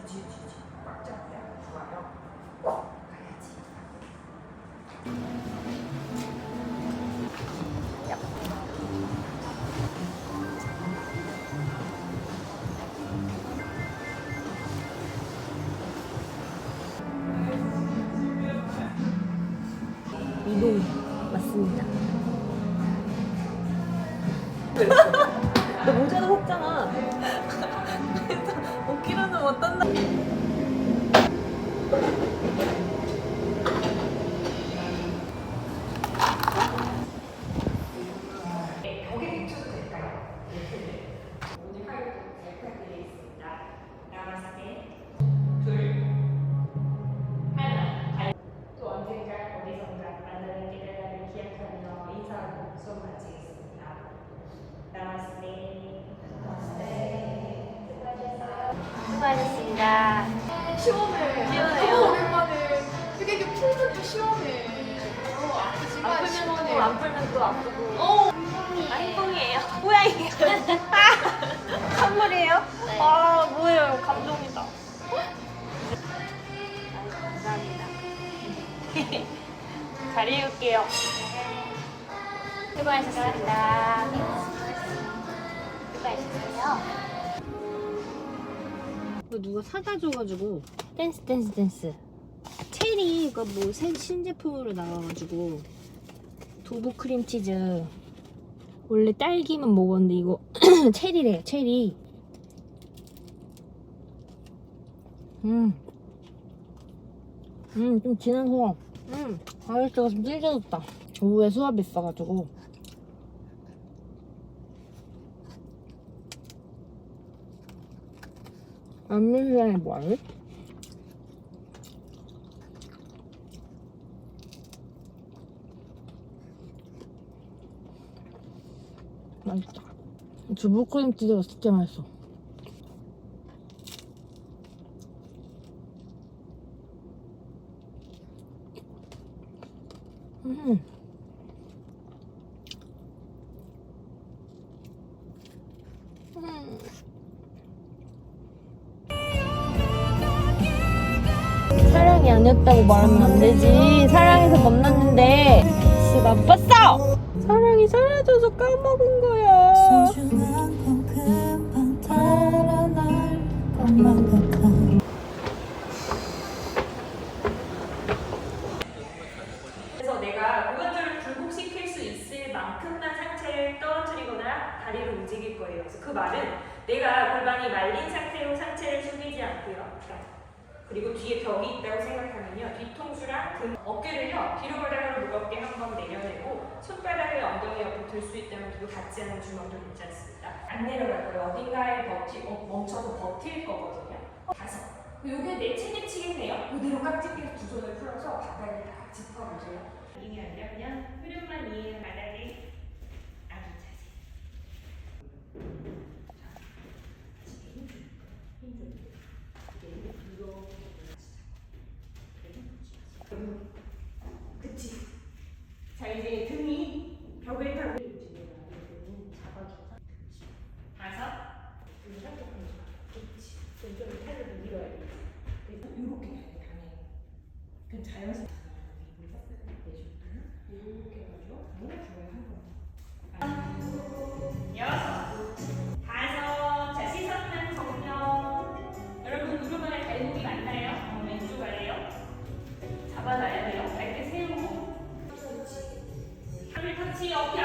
그치 그치 꽉 잡아야 좋아요. 가야지. 수고하셨습니다. 수고하셨어요. 누가 사다 줘가지고 댄스 댄스 댄스 체리가 뭐새 신제품으로 나와가지고 도부 크림치즈 원래 딸기만 먹었는데 이거 체리래요 체리 음. 음, 좀 진한 소음. 음, 과일 찍어서 질겨졌다. 오후에 수업 있어가지고. 안면상이 뭐하니? 맛있다. 주부크림치즈가 진짜 맛있어. 말하면 안 되지. 사랑해서 겁났는데 진짜 나빴어 사랑이 사라져서 까먹은 거야. 소중한 건 금방 달아날 것만 같아. 주먹도 있지 않습니까? 안 내려갈 거예요. 어딘가에 버티, 어, 멈춰서 버틸 거거든요. 어, 다섯. 요게 내 책에 치겠네요. 그대로 깍지 끼두 손을 풀어서 바닥에 딱 짚어보세요. 이게 아니라 그냥 흐름만 이해하는 okay.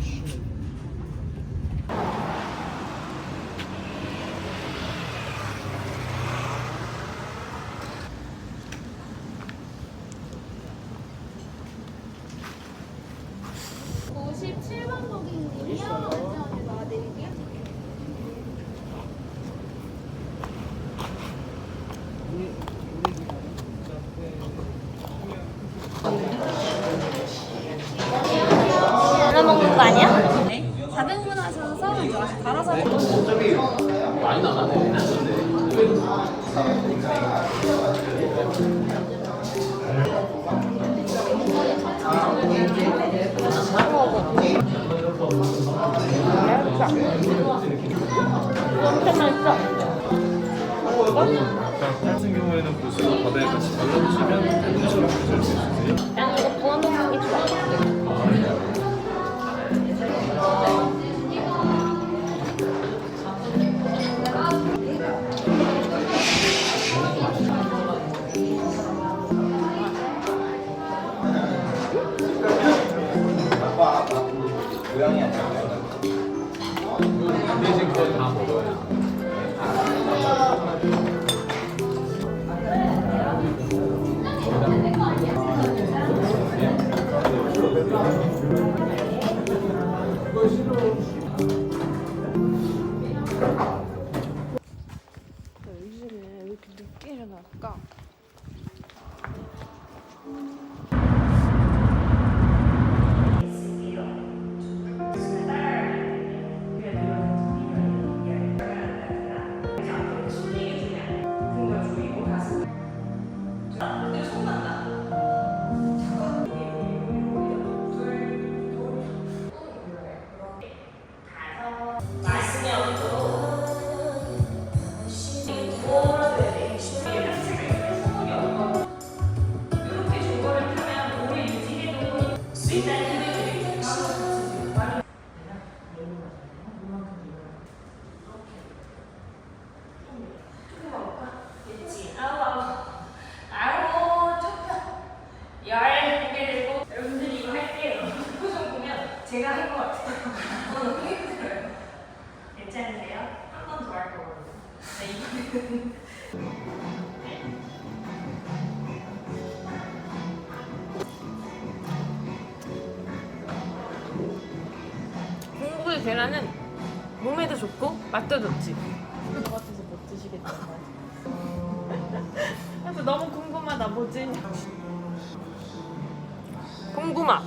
是。 맛있어. 엄청 맛있어. 같은 경우에는 보스 바다에 같이 잘라붙 계란은 몸에도 좋고 맛도 좋지. 것 같아서 못 드시겠다. 어. 그래서 너무 궁금하다 뭐지? 궁금아.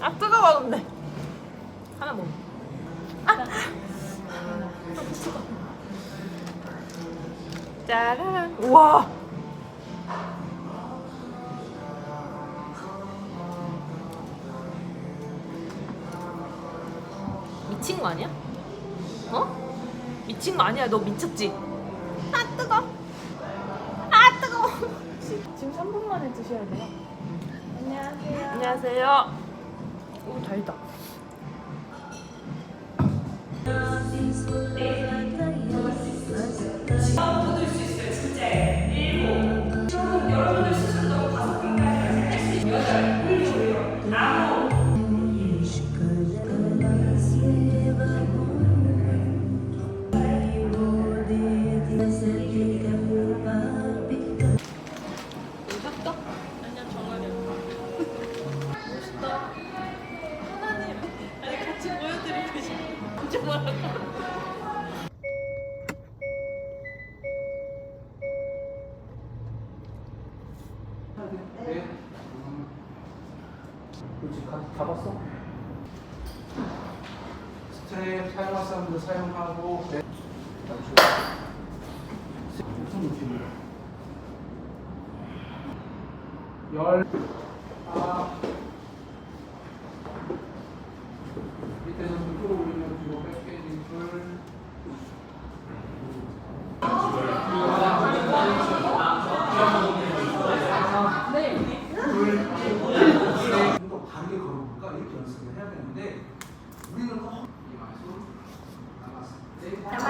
아 뜨거워 근데. 하나 먹어. 아! 아, 짜란. 우와. 언니야 너 미쳤지? 아 뜨거. 아 뜨거. 지금 3분 만에 드셔야 돼요. 안녕하세요. 안녕하세요. 오 달다. 잡았어? 스트랩 사용할 사람들 사용하고 네. 무슨 느낌이야? 열 아. 밑에서 좀 끌어올리면 뒤로 백깨진 줄 좀더 바르게 걸어볼까 이렇게 연습을 해야 되는데 우리는 꼭 이마수 나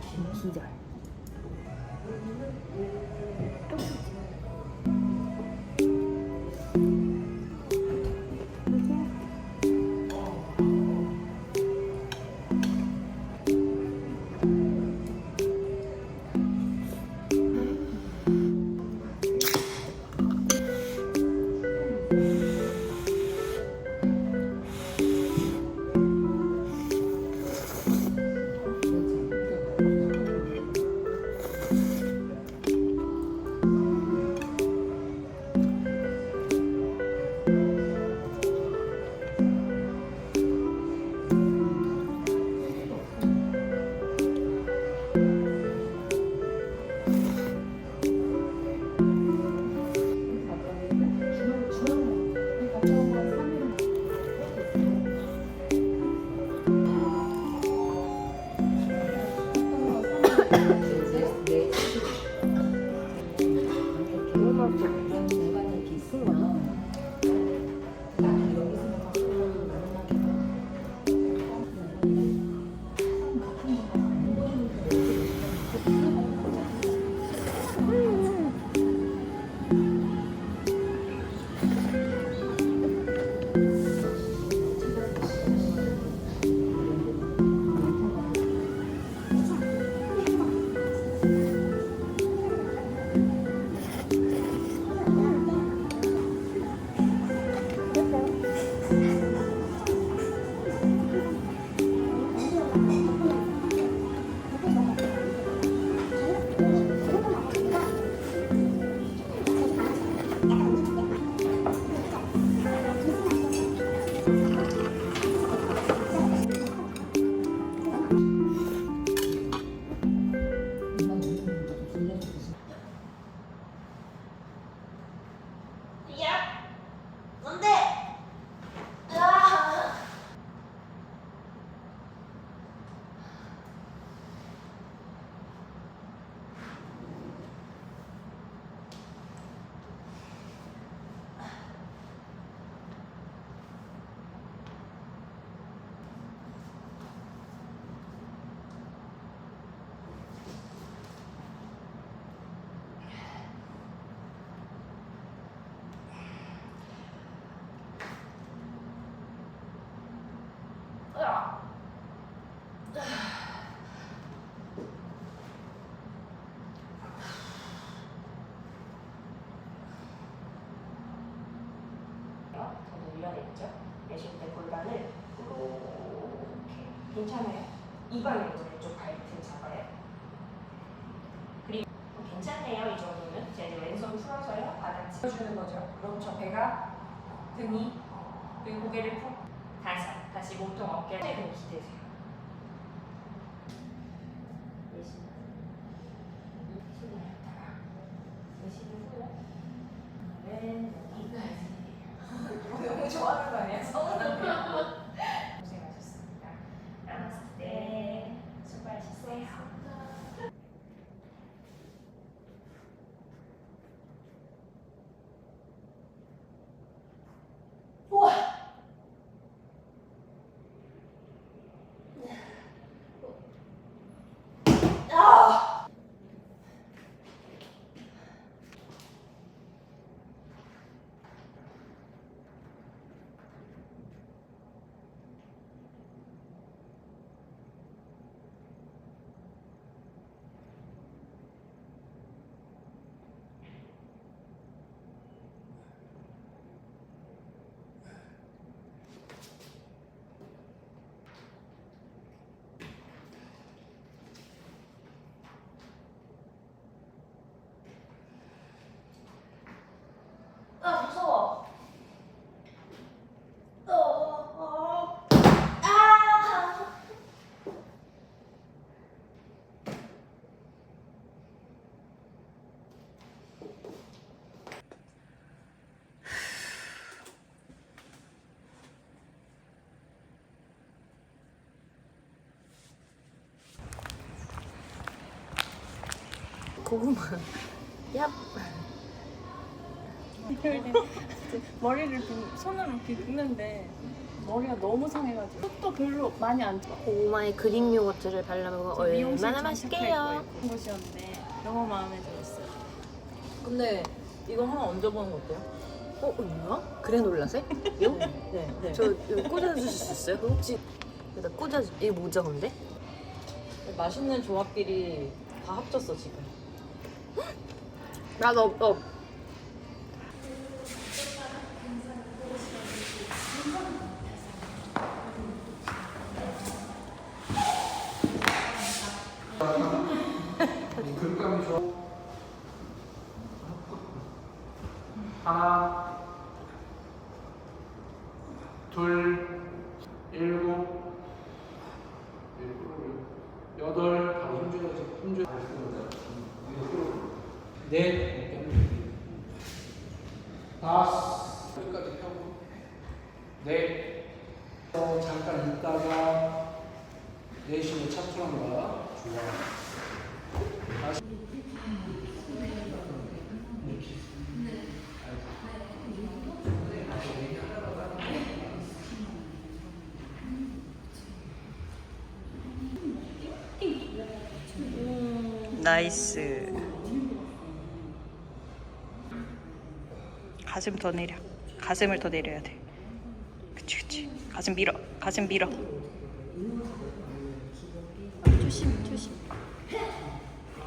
산타가 지 저도 올려냈죠. 내쉴 때 골반을 이렇게 괜찮아요. 이 방향으로 왼쪽 잡아요. 그리고 괜찮네요. 이 정도는 이제 왼손 풀어서요. 바닥 짚어주는 거죠. 그럼 저 배가 등이 그리고 고개를 푹 다섯. 다시 몸통 어깨 좀 기대세요. 내쉬고. 손 내렸다가. 내쉬고요. 오늘은 여기까지. 너무 좋아하는 거 아니야? 서운하면. 고생하셨습니다. 나마스테. 수고하셨어요. 아 무서워. 어, 어, 아. 고구마. 얍. 머리를 빗- 손으로 빗는데 머리가 너무 상해가지고 흙도 별로 많이 안 좋아. 고구마에 그릭 요거트를 발라먹으면 미용실 얼마나 맛있게요. 거예요. 그런 곳이었는데 너무 마음에 들었어요. 근데 이거 하나 얹어보는 거 어때요? 어, 뭐야? 그래 놀라세? 요? 네. 네. 저 이거 꽂아주실 수 있어요? 그거 혹시 여기다 꽂아 이게 뭐죠 근데? 맛있는 조합끼리 다 합쳤어 지금. 나도 없어. 하나, 둘, 일곱, 일곱, 여덟, 바로 힘줘야지. 힘줘. 넷, 다섯, 여기까지 펴고, 넷. 어, 잠깐 있다가 내쉬는 차트란다. 좋아. 나이스. 가슴 더 내려. 가슴을 더 내려야 돼. 그치 그치. 가슴 밀어. 가슴 밀어. 조심 조심.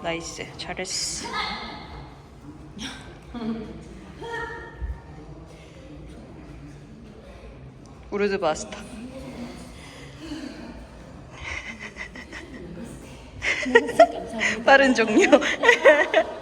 나이스. 잘했어. 우르드 마스터. 빠른 종료.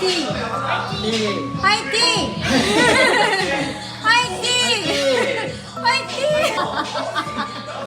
화이팅! 화이팅! 화이팅!